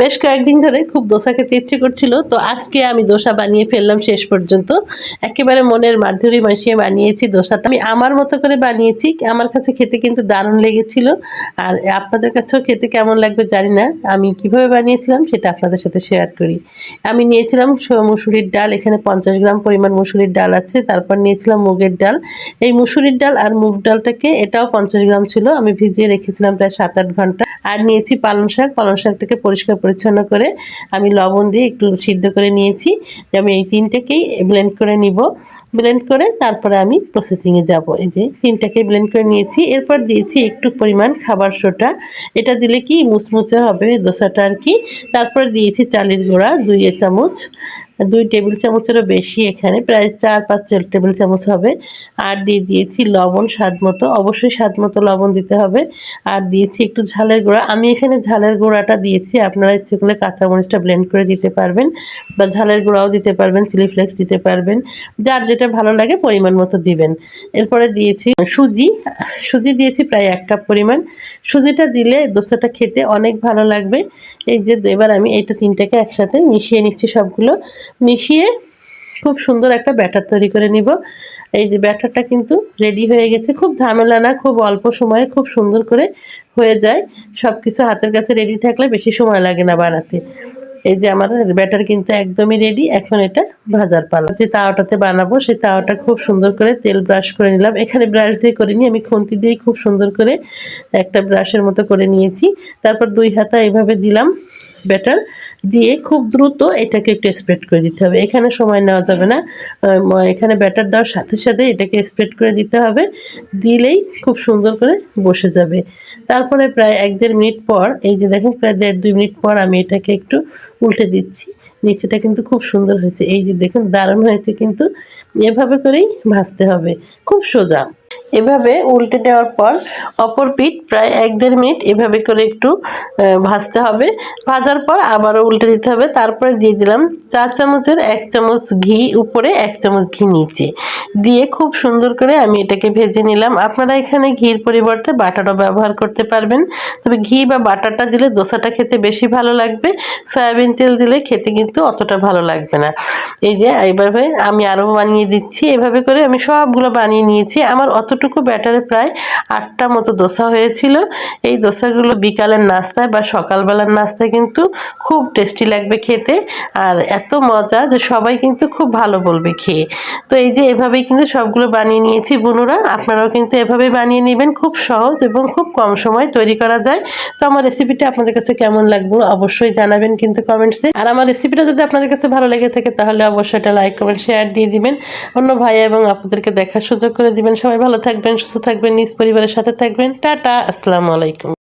বেশ কয়েকদিন ধরে খুব দোসা খেতে ইচ্ছে করছিল, তো আজকে আমি দোসা বানিয়ে ফেললাম শেষ পর্যন্ত। একেবারে মনের মাধুরী মাসিয়ে বানিয়েছি দোসাটা। আমি আমার মতো করে বানিয়েছি, আমার কাছে খেতে কিন্তু দারুণ লেগেছিল। আর আপনাদের কাছেও খেতে কেমন লাগবে জানি না, আমি কীভাবে বানিয়েছিলাম সেটা আপনাদের সাথে শেয়ার করি। আমি নিয়েছিলাম মুসুরির ডাল, এখানে পঞ্চাশ গ্রাম পরিমাণ মুসুরির ডাল আছে, তারপর নিয়েছিলাম মুগের ডাল। এই মুসুরির ডাল আর মুগ ডালটাকে এটাও পঞ্চাশ গ্রাম ছিল, আমি ভিজিয়ে রেখেছিলাম প্রায় সাত আট ঘণ্টা। আর নিয়েছি পালং শাক। পালং শাকটাকে পরিষ্কার পরিচ্ছন্ন করে আমি লবণ দিয়ে একটু সিদ্ধ করে নিয়েছি। যে আমি এই তিনটাকেই ব্লেন্ড করে নিব। ব্লেন্ড করে তারপরে আমি প্রসেসিংয়ে যাব। এই যে তিনটাকে ব্লেন্ড করে নিয়েছি। এরপর দিয়েছি একটু পরিমাণ খাবার সোটা এটা দিলে কি মুচমুচে হবে দোসাটা আর কি। তারপর দিয়েছি চালের গুঁড়া, দুই চামচ। দুই টেবিল চামচেরও বেশি এখানে, প্রায় চার পাঁচ টেবিল চামচ হবে। আর দিয়ে দিয়েছি লবণ স্বাদ মতো। অবশ্যই স্বাদ মতো লবণ দিতে হবে। আর দিয়েছি একটু ঝালের গুঁড়া। আমি এখানে ঝালের গুঁড়াটা দিয়েছি। আপনারা ইচ্ছে করলে কাঁচামরিচটা ব্লেন্ড করে দিতে পারবেন বা ঝালের গুঁড়াও দিতে পারবেন চিলি ফ্লেক্স দিতে পারবেন। যার যেটা ভালো লাগে পরিমাণ মতো দিবেন। এরপরে দিয়েছি সুজি। সুজি দিয়েছি প্রায় এক কাপ পরিমাণ। সুজিটা দিলে দোসাটা খেতে অনেক ভালো লাগবে। এই যে এবার আমি এইটা তিনটাকে একসাথে মিশিয়ে নিচ্ছি সবগুলো। মিশিয়ে খুব সুন্দর একটা ব্যাটার তৈরি করে নিব। এই যে ব্যাটারটা কিন্তু রেডি হয়ে গেছে। খুব ঝামেলা না, খুব অল্প সময়ে খুব সুন্দর করে হয়ে যায়। সব কিছু হাতের কাছে রেডি থাকলে বেশি সময় লাগে না বানাতে। এই যে আমার ব্যাটার কিন্তু একদমই রেডি এখন এটা ভাজার পালা। যে তাওয়াটাতে বানাবো, সেই তাওয়াটা খুব সুন্দর করে তেল ব্রাশ করে নিলাম। এখানে ব্রাশ দিয়ে করিনি, আমি খুন্তি দিয়েই খুব সুন্দর করে একটা ব্রাশের মতো করে নিয়েছি। তারপর দুই হাতা এভাবে দিলাম। ব্যাটার দিয়ে খুব দ্রুত এটাকে একটু স্প্রেড করে দিতে হবে। এখানে সময় নেওয়া যাবে না। এখানে ব্যাটার দেওয়ার সাথে সাথে এটাকে স্প্রেড করে দিতে হবে। দিলেই খুব সুন্দর করে বসে যাবে। তারপরে প্রায় এক দেড় মিনিট পর, এই যে দেখেন প্রায় দেড় দুই মিনিট পর আমি এটাকে একটু উল্টে দিচ্ছি। নিচেটা কিন্তু খুব সুন্দর হয়েছে। এই যে দেখুন, দারুণ হয়েছে কিন্তু। এভাবে করেই ভাজতে হবে। খুব সোজা। এভাবে উল্টে দেওয়ার পর অপর পিঠ প্রায় এক দেড় মিনিট এভাবে করে একটু ভাজতে হবে। ভাজার পর আবারও উল্টে দিতে হবে। তারপরে দিয়ে দিলাম চার চামচের এক চামচ ঘি, উপরে এক চামচ ঘি নিচে। দিয়ে খুব সুন্দর করে আমি এটাকে ভেজে নিলাম। আপনারা এখানে ঘির পরিবর্তে বাটারও ব্যবহার করতে পারবেন। তবে ঘি বা বাটারটা দিলে দোসাটা খেতে বেশি ভালো লাগবে। সয়াবিন তেল দিলে খেতে কিন্তু অতটা ভালো লাগবে না। এই যে, এইভাবে আমি আরও বানিয়ে দিচ্ছি। এভাবে করে আমি সবগুলো বানিয়ে নিয়েছি। আমার অতটুকু ব্যাটারে প্রায় আটটা মতো দোসা হয়েছিল। এই দোসাগুলো বিকালের নাস্তায় বা সকালবেলার নাস্তায় কিন্তু খুব টেস্টি লাগবে খেতে আর এত মজা যে সবাই কিন্তু খুব ভালো বলবে খেয়ে। তো এই যে এভাবেই কিন্তু সবগুলো বানিয়ে নিয়েছি বুনুরা, আপনারাও কিন্তু এভাবে বানিয়ে নেবেন। খুব সহজ এবং খুব কম সময় তৈরি করা যায়। তো আমার রেসিপিটা আপনাদের কাছে কেমন লাগবে অবশ্যই জানাবেন কিন্তু কমেন্টসে আর আমার রেসিপিটা যদি আপনাদের কাছে ভালো লেগে থাকে তাহলে অবশ্যই এটা লাইক কমেন্ট শেয়ার দিয়ে দিবেন। অন্য ভাই এবং আপনাদেরকে দেখার সুযোগ করে দিবেন। সবাই ভালো থাকবেন সুস্থ থাকবেন নিজ পরিবারের সাথে থাকবেন। টাটা আসসালামু আলাইকুম।